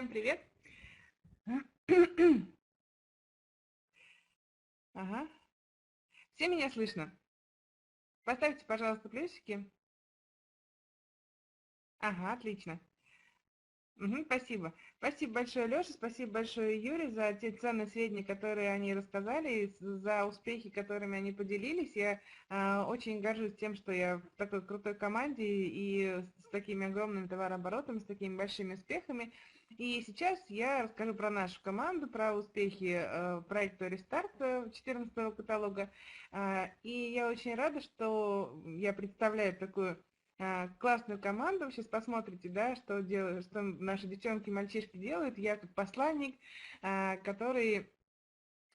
Всем привет. Ага. Все меня слышно? Поставьте, пожалуйста, плюсики. Ага, отлично. Мгм, спасибо. Спасибо большое, Леша, спасибо большое, Юре, за те ценные сведения, которые они рассказали, и за успехи, которыми они поделились. Я а, очень горжусь тем, что я в такой крутой команде и с такими огромными товарооборотами, с такими большими успехами. И сейчас я расскажу про нашу команду, про успехи э, проекта «Рестарт» 14 каталога. А, И я очень рада, что я представляю такую классную команду. Сейчас посмотрите, да, что, делают, что наши девчонки и мальчишки делают. Я как посланник, который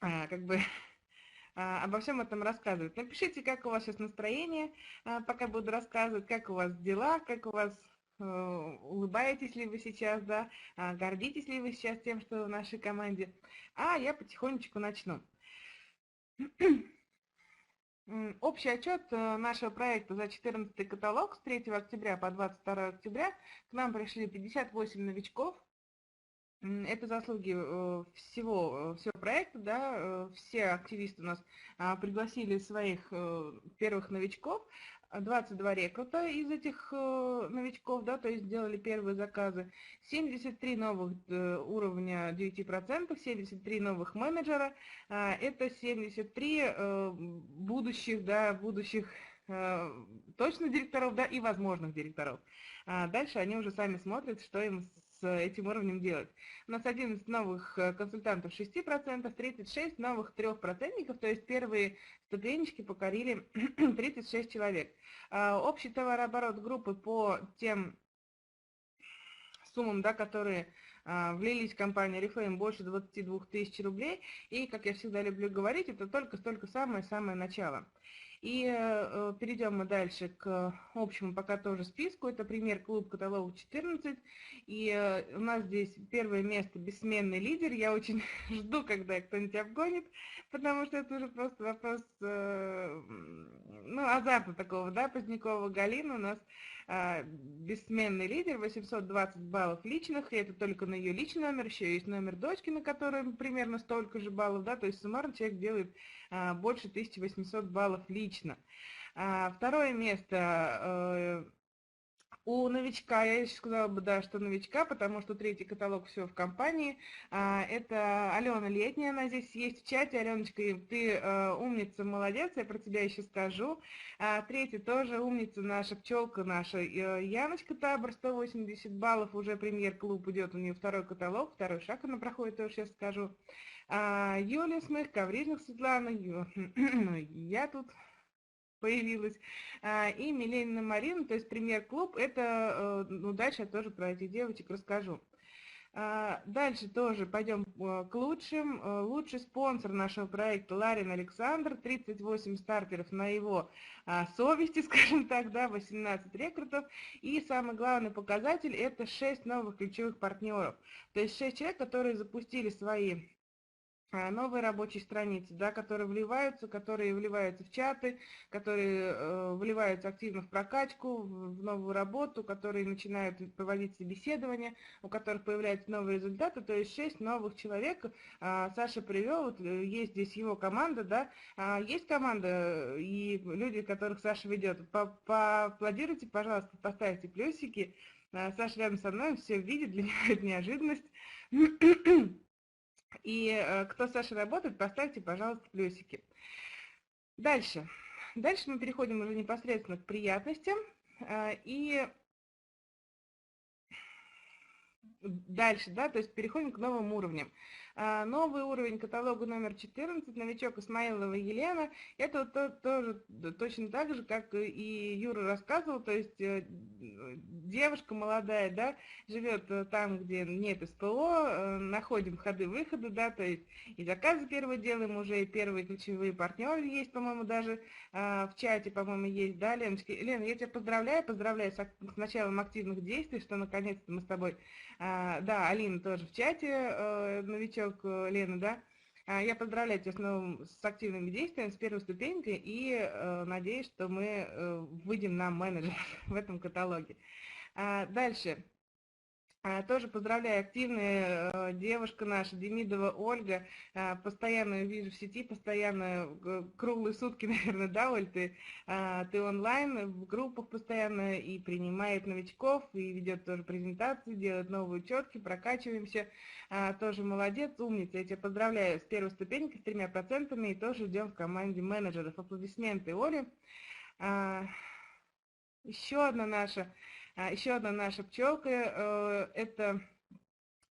как бы обо всем этом рассказывает. Напишите, как у вас сейчас настроение, пока буду рассказывать, как у вас дела, как у вас э, улыбаетесь ли вы сейчас, да, а, гордитесь ли вы сейчас тем, что в нашей команде. А я потихонечку начну. Общий отчет э, нашего проекта за 14 каталог с 3 октября по 22 октября. К нам пришли 58 новичков. Это заслуги э, всего, э, всего проекта, да, э, все активисты у нас а, пригласили своих первых новичков, а, 22 рекрута из этих новичков, да, то есть сделали первые заказы, 73 новых уровня 9%, 73 новых менеджера, а, это 73 э, будущих, да, будущих точно директоров, да, и возможных директоров. А Дальше они уже сами смотрят, что им этим уровнем делать. У нас 11 новых э, консультантов 6%, 36 новых 3%, то есть первые ступенечки покорили 36 человек. А, Общий товарооборот группы по тем суммам, да, которые а, влились в компанию Reflame больше 22 тысяч рублей. И, как я всегда люблю говорить, это только-только самое-самое начало. И э, перейдем мы дальше к общему пока тоже списку. Это пример клуб каталог 14. И э, у нас здесь первое место бессменный лидер. Я очень жду, когда кто-нибудь обгонит, потому что это уже просто вопрос, э, ну, азарта такого, да, Позднякова Галина у нас бессменный лидер, 820 баллов личных, и это только на ее личный номер, еще есть номер дочки, на котором примерно столько же баллов, да, то есть суммарно человек делает а, больше 1800 баллов лично. А, второе место э, у новичка, я еще сказала бы, да, что новичка, потому что третий каталог все в компании. А, Это Алена Летняя, она здесь есть в чате. Аленочка, ты э, умница, молодец, я про тебя еще скажу. А, Третий тоже умница наша, пчелка наша, э, Яночка Табор, 180 баллов, уже премьер-клуб идет, у нее второй каталог, второй шаг она проходит, тоже сейчас скажу. А, Юлия Смых, Коврижных Светлана, ну, я тут появилась, а, и Миленина Марина, то есть премьер-клуб, это, э, ну, дальше я тоже про этих девочек расскажу. А, Дальше тоже пойдем э, к лучшим. Э, Лучший спонсор нашего проекта Ларин Александр, 38 стартеров на его а, совести, скажем так, да, 18 рекрутов. И самый главный показатель – это 6 новых ключевых партнеров. То есть 6 человек, которые запустили свои новые рабочие страницы, да, которые вливаются, которые вливаются в чаты, которые э, вливаются активно в прокачку, в, в новую работу, которые начинают проводить собеседования, у которых появляются новые результаты, то есть шесть новых человек а, Саша привел, вот, э, есть здесь его команда, да, а, есть команда и люди, которых Саша ведет, По- поаплодируйте, пожалуйста, поставьте плюсики, А, Саша рядом со мной, все видит, для него это неожиданность. И э, кто с Сашей работает, поставьте, пожалуйста, плюсики. Дальше. Дальше мы переходим уже непосредственно к приятностям. э, И дальше, да, то есть переходим к новым уровням. А, Новый уровень каталога номер 14, новичок Исмаилова Елена, это вот то- тоже точно так же, как и Юра рассказывал, то есть э, девушка молодая, да, живет э, там, где нет СПО, э, находим ходы-выходы, да, то есть и заказы первые делаем уже, и первые ключевые партнеры есть, по-моему, даже а, в чате, по-моему, есть, да, Леночка? Лена, я тебя поздравляю, поздравляю с, началом активных действий, что наконец-то мы с тобой, а, да, Алина тоже в чате, новичок э, Лена, да, А, я поздравляю тебя с, новым, с активными действиями, с первой ступенькой, и э, надеюсь, что мы э, выйдем на менеджер в этом каталоге. А, Дальше. А, тоже поздравляю, активная э, девушка наша, Демидова Ольга, а, постоянно вижу в сети, постоянно, круглые сутки, наверное, да, Оль, ты, а, ты онлайн, в группах постоянно и принимает новичков, и ведет тоже презентации, делает новые учетки, прокачиваемся, тоже молодец, умница, я тебя поздравляю с первой ступенькой, с тремя процентами, и тоже ждем в команде менеджеров. Аплодисменты Оле. Еще одна наша Еще одна наша пчелка, э, это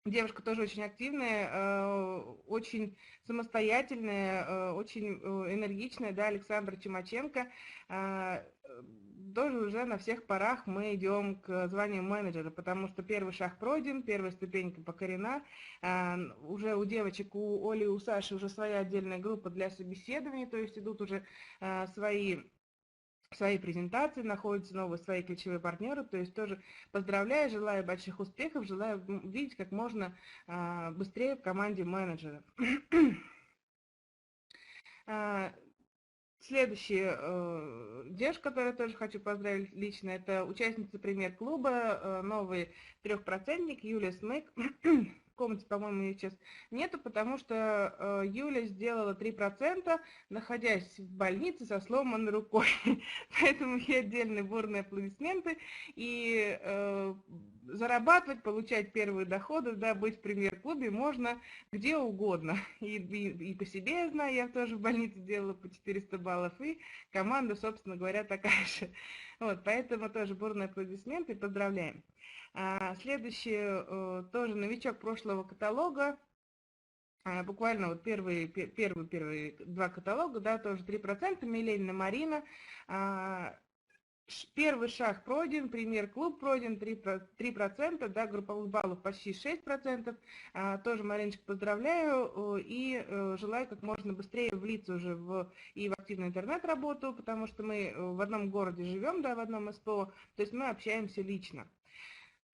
девушка тоже очень активная, э, очень самостоятельная, э, очень энергичная, да, Александра Чумаченко. А, тоже уже на всех парах мы идем к званию менеджера, потому что первый шаг пройден, первая ступенька покорена. А, уже у девочек, у Оли и у Саши уже своя отдельная группа для собеседований, то есть идут уже свои свои презентации, находятся новые свои ключевые партнеры, то есть тоже поздравляю, желаю больших успехов, желаю видеть как можно а, быстрее в команде менеджеров. А, следующая э, девушка, которую тоже хочу поздравить лично, это участница премьер-клуба, э, новый трехпроцентник Юлия Смык. комнате, по-моему, ее сейчас нету, потому что э, Юля сделала 3%, находясь в больнице со сломанной рукой. Поэтому ей отдельные бурные аплодисменты. И э, зарабатывать, получать первые доходы, да, быть в премьер-клубе можно где угодно. И, и, и по себе я знаю, я тоже в больнице делала по 400 баллов, и команда, собственно говоря, такая же. Вот, поэтому тоже бурные аплодисменты, поздравляем. А, следующий э, тоже новичок прошлого каталога, а, буквально вот первые, первые, первые два каталога, да, тоже 3%, Миленина Марина, а, Первый шаг пройден, премьер-клуб пройден, 3%, 3% да, групповых баллов почти 6%. А, тоже, Мариночка, поздравляю. И э, желаю как можно быстрее влиться уже в, и в активную интернет-работу, потому что мы э, в одном городе живем, да, в одном СПО, то есть мы общаемся лично.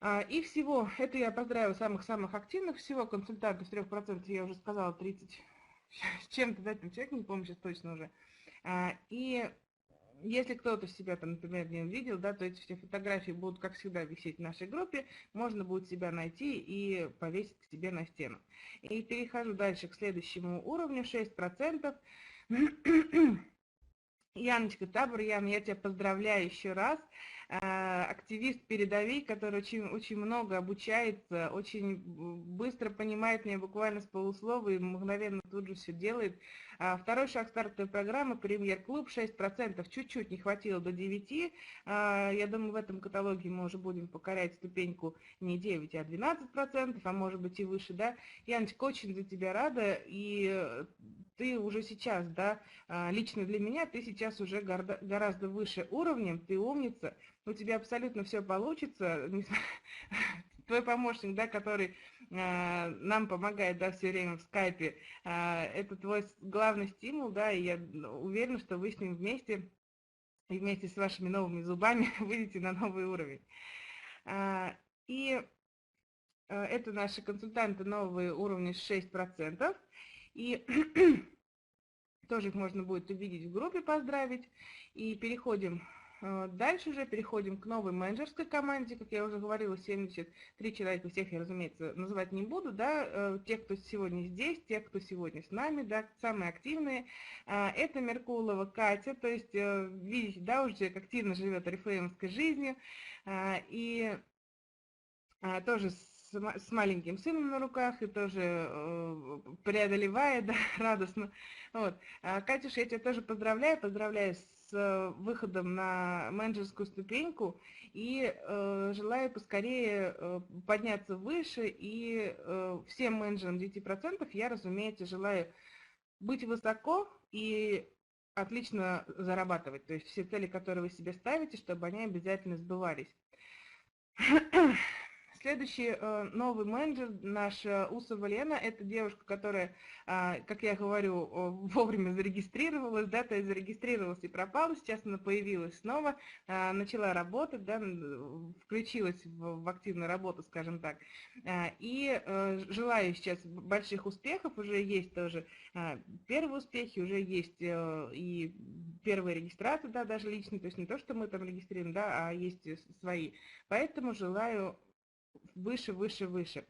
А, и всего, это я поздравила самых-самых активных, всего консультантов 3%, я уже сказала, 30 с чем-то, да, там человек, не помню сейчас точно уже. А, и если кто-то себя там, например, не увидел, да, то эти все фотографии будут, как всегда, висеть в нашей группе, можно будет себя найти и повесить к себе на стену. И перехожу дальше к следующему уровню, 6%. Яночка Табор, я тебя поздравляю еще раз. А, активист передовик, который очень, очень много обучается, очень быстро понимает меня буквально с полуслова и мгновенно тут же все делает. А, второй шаг стартовой программы «Премьер-клуб» 6%, чуть-чуть не хватило до 9%. А, я думаю, в этом каталоге мы уже будем покорять ступеньку не 9, а 12%, а может быть и выше, да. Яночка, очень за тебя рада, и ты уже сейчас, да, лично для меня, ты сейчас уже гораздо выше уровнем, ты умница, у тебя абсолютно все получится. Твой помощник, да, который э, нам помогает, да, все время в скайпе, э, это твой главный стимул, да, и я уверена, что вы с ним вместе и вместе с вашими новыми зубами выйдете на новый уровень. Э, и э, это наши консультанты новые уровни 6%. И тоже их можно будет увидеть в группе, поздравить. И переходим дальше уже переходим к новой менеджерской команде. Как я уже говорила, 73 человека, всех я, разумеется, называть не буду. Да? Э, те, кто сегодня здесь, те, кто сегодня с нами, да, самые активные. Э, это Меркулова Катя, то есть, видите, да, уже активно живет рефлеймовской жизнью. И тоже с, маленьким сыном на руках и тоже преодолевая, да, радостно. Вот. Катюша, я тебя тоже поздравляю, поздравляю с с выходом на менеджерскую ступеньку и э, желаю поскорее э, подняться выше. И э, всем менеджерам 10% я, разумеется, желаю быть высоко и отлично зарабатывать. То есть все цели, которые вы себе ставите, чтобы они обязательно сбывались. Следующий э, новый менеджер, наша Усова Лена, это девушка, которая, э, как я говорю, вовремя зарегистрировалась, да, то есть зарегистрировалась и пропала, сейчас она появилась снова, э, начала работать, да, включилась в, активную работу, скажем так. И желаю сейчас больших успехов, уже есть тоже первые успехи, уже есть и первые регистрации, да, даже личные, то есть не то, что мы там регистрируем, да, а есть свои. Поэтому желаю выше, выше, выше.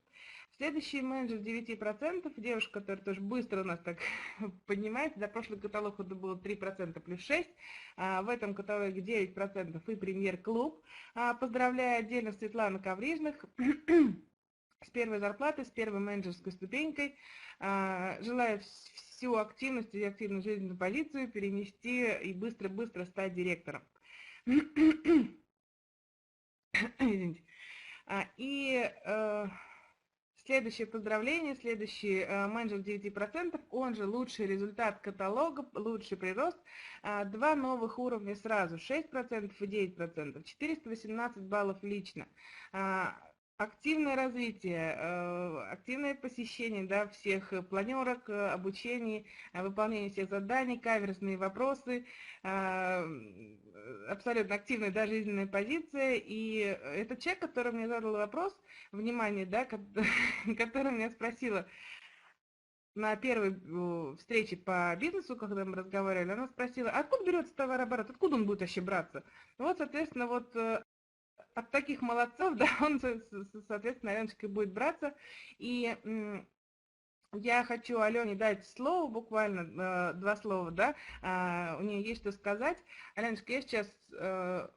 Следующий менеджер 9%, девушка, которая тоже быстро у нас так поднимается, за прошлый каталог это было 3% плюс 6%, а в этом каталоге 9% и премьер-клуб. А, поздравляю отдельно Светлану Коврижных с первой зарплатой, с первой менеджерской ступенькой. А, желаю всю активность и активную жизненную позицию перенести и быстро-быстро стать директором. Извините. А, и э, Следующее поздравление, следующий э, менеджер 9%, он же лучший результат каталога, лучший прирост, э, два новых уровня сразу, 6% и 9%, 418 баллов лично. Э, активное развитие, э, активное посещение да, всех планерок, обучений, выполнение всех заданий, каверсные вопросы, абсолютно активная да, жизненная позиция. И это человек, который мне задал вопрос, внимание, да, который меня спросила, на первой встрече по бизнесу, когда мы разговаривали, она спросила, откуда берется товарооборот, откуда он будет вообще браться? Вот, соответственно, вот от таких молодцов, да, он, соответственно, Аленочка будет браться. И я хочу Алене дать слово, буквально э, два слова, да, э, у нее есть что сказать. Аленочка, я сейчас э,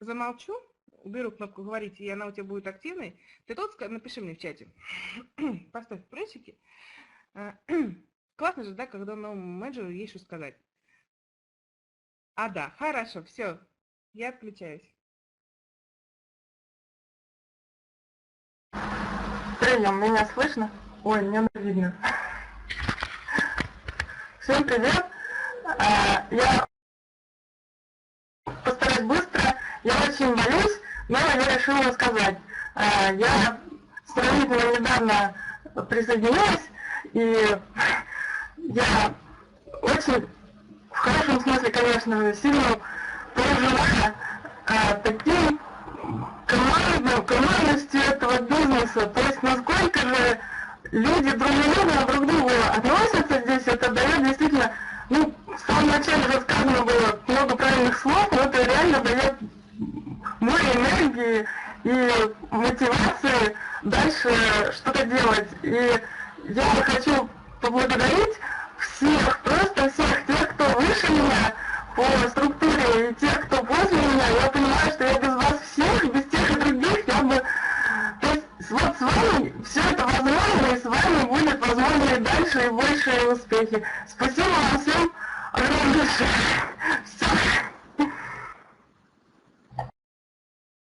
замолчу, уберу кнопку «Говорить», и она у тебя будет активной. Ты тут напиши мне в чате, поставь плюсики. Э, классно же, да, когда новому менеджеру есть что сказать. А, да, хорошо, все, я отключаюсь. Прием, меня слышно? Ой, меня видно. Всем привет. А, я постараюсь быстро. Я очень боюсь, но я решила рассказать. А, я сравнительно недавно присоединилась, и я очень, в хорошем смысле, конечно, сильно переживаю люди дружелюбно друг к другу относятся здесь, это дает действительно, ну, в самом начале же сказано было много правильных слов, но это реально дает море энергии и мотивации дальше что-то делать. И я хочу поблагодарить всех, просто всех тех, кто выше меня по структуре, и тех, кто после меня. Я понимаю, что и дальше, и большие успехи. Спасибо вам всем.